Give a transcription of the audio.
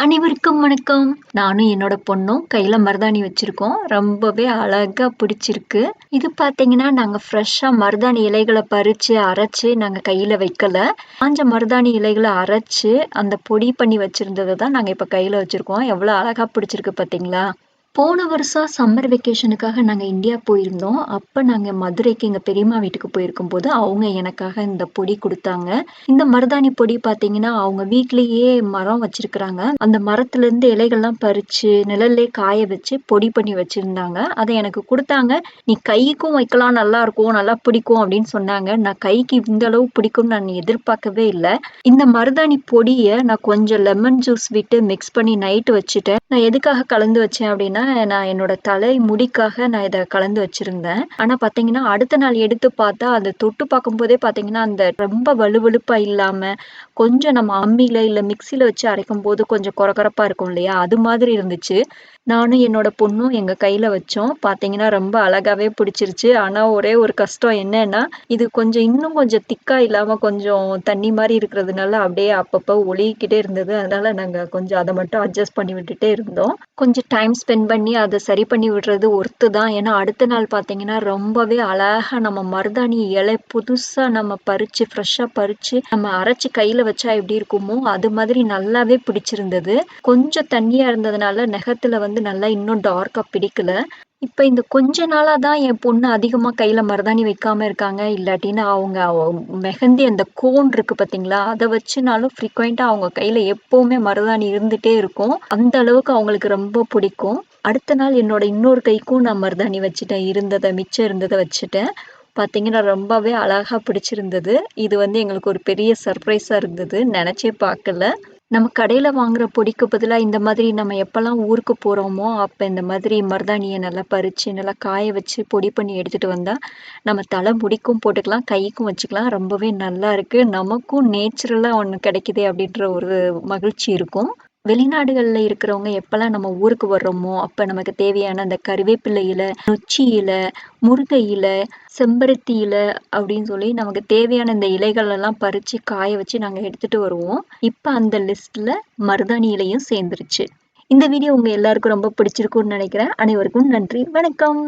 அனைவருக்கும் வணக்கம். நானும் என்னோட பொண்ணும் கையில மருதாணி வச்சிருக்கோம். ரொம்பவே அழகா பிடிச்சிருக்கு. இது பாத்தீங்கன்னா நாங்க ஃப்ரெஷ்ஷா மருதாணி இலைகளை பறிச்சு அரைச்சு நாங்க கையில வைக்கல. காஞ்ச மருதாணி இலைகளை அரைச்சு அந்த பொடி பண்ணி வச்சிருந்ததை தான் நாங்க இப்ப கையில வச்சிருக்கோம். எவ்வளவு அழகா பிடிச்சிருக்கு பாத்தீங்களா? போன வருஷம் சம்மர் வெக்கேஷனுக்காக நாங்கள் இந்தியா போயிருந்தோம். அப்போ நாங்கள் மதுரைக்கு எங்கள் பெரியம்மா வீட்டுக்கு போயிருக்கும்போது அவங்க எனக்காக இந்த பொடி கொடுத்தாங்க. இந்த மருதாணி பொடி பார்த்தீங்கன்னா அவங்க வீட்லேயே மரம் வச்சிருக்கிறாங்க. அந்த மரத்துலேருந்து இலைகள்லாம் பறித்து நிழல்லே காய வச்சு பொடி பண்ணி வச்சுருந்தாங்க. அதை எனக்கு கொடுத்தாங்க. நீ கைக்கும் வைக்கலாம் நல்லா இருக்கும் நல்லா பிடிக்கும் அப்படின்னு சொன்னாங்க. நான் கைக்கு இந்த அளவு பிடிக்கும்னு நான் எதிர்பார்க்கவே இல்லை. இந்த மருதாணி பொடியை நான் கொஞ்சம் லெமன் ஜூஸ் விட்டு மிக்ஸ் பண்ணி நைட்டு வச்சுட்டேன். நான் எதுக்காக கலந்து வச்சேன் அப்படின்னா நான் என்னோட தலை முடிக்காக நான் இதை கலந்து வச்சிருந்தேன். ஆனா பாத்தீங்கன்னா அடுத்த நாள் எடுத்து பார்த்தா அதை தொட்டு பார்க்கும்போதே பாத்தீங்கன்னா அந்த ரொம்ப வலுவழுப்பா இல்லாம கொஞ்சம் நம்ம அம்மியில இல்ல மிக்சியில வச்சு அரைக்கும் போது கொஞ்சம் கொரகொரப்பா இருக்கும் இல்லையா? அது மாதிரி இருந்துச்சு. நானும் என்னோட பொண்ணும் எங்க கையில வச்சோம். பாத்தீங்கன்னா ரொம்ப அழகாவே பிடிச்சிருச்சு. ஆனா ஒரே ஒரு கஷ்டம் என்னன்னா இது கொஞ்சம் இன்னும் கொஞ்சம் திக்கா இல்லாம கொஞ்சம் தண்ணி மாதிரி இருக்கிறதுனால அப்படியே அப்பப்போ ஒழுகிக்கிட்டே இருந்தது. அதனால நாங்க கொஞ்சம் அதை மட்டும் அட்ஜஸ்ட் பண்ணி விட்டுட்டே இருந்தோம். கொஞ்சம் டைம் ஸ்பெண்ட் பண்ணி அதை சரி பண்ணி விடுறது ஒர்த்து தான் ஏன்னா அடுத்த நாள் பார்த்தீங்கன்னா ரொம்பவே அழகாக நம்ம மருதாணி இலை புதுசாக நம்ம பறித்து ஃப்ரெஷ்ஷாக பறித்து நம்ம அரைச்சி கையில் வச்சா எப்படி இருக்குமோ அது மாதிரி நல்லாவே பிடிச்சிருந்தது. கொஞ்சம் தண்ணியாக இருந்ததுனால நெகத்தில் வந்து நல்லா இன்னும் டார்க்காக பிடிக்கல. இப்போ இந்த கொஞ்ச நாளா தான் என் பொண்ணு அதிகமா கையில மருதாணி வைக்காம இருக்காங்க. இல்லாட்டினா அவங்க மெஹந்தி அந்த கோன் இருக்கு பார்த்தீங்களா? அத வச்சுனாலும் ஃப்ரீக்வென்ட்டா அவங்க கையில எப்பவுமே மருதாணி இருந்துட்டே இருக்கும். அந்த அளவுக்கு அவங்களுக்கு ரொம்ப பிடிக்கும். அடுத்த நாள் என்னோட இன்னொரு கைக்கும் நான் மருதாணி வச்சுட்டேன். இருந்தத மிச்சம் இருந்தத வச்சுட்டேன். பார்த்தீங்கன்னா, ரொம்பவே அழகா பிடிச்சிருந்தது. இது வந்து எங்களுக்கு ஒரு பெரிய சர்ப்ரைஸா இருந்தது. நெனச்சே பார்க்கல. நம்ம கடையில வாங்குற பொடிக்கு பதிலா இந்த மாதிரி நம்ம எப்பலாம் ஊருக்கு போறோமோ, அப்ப இந்த மாதிரி மருதாணிய நல்லா பறிச்சு, நல்லா காய வச்சு பொடி பண்ணி எடுத்துட்டு வந்தா, நம்ம தலை முடிக்கும் போட்டுக்கலாம், கைக்கும் வச்சுக்கலாம். ரொம்பவே நல்லா இருக்கு. நமக்கும் நேச்சுரலா ஒண்ணு கிடைக்குதே அப்படின்ற ஒரு மகிழ்ச்சி இருக்கும். வெளிநாடுகள்ல இருக்கிறவங்க எப்போல்லாம் நம்ம ஊருக்கு வர்றோமோ, அப்போ நமக்கு தேவையான அந்த கருவேப்பிலை இலை நொச்சி இலை முருங்கை இலை செம்பருத்தி இலை அப்படின்னு சொல்லி நமக்கு தேவையான இந்த இலைகள் எல்லாம் பறித்து காய வச்சு நாங்கள் எடுத்துகிட்டு வருவோம். இப்போ அந்த லிஸ்ட்டில் மருதாணி இலையும் சேர்ந்துருச்சு. இந்த வீடியோ உங்கள் எல்லாருக்கும் ரொம்ப பிடிச்சிருக்கும்னு நினைக்கிறேன். அனைவருக்கும் நன்றி. வணக்கம்.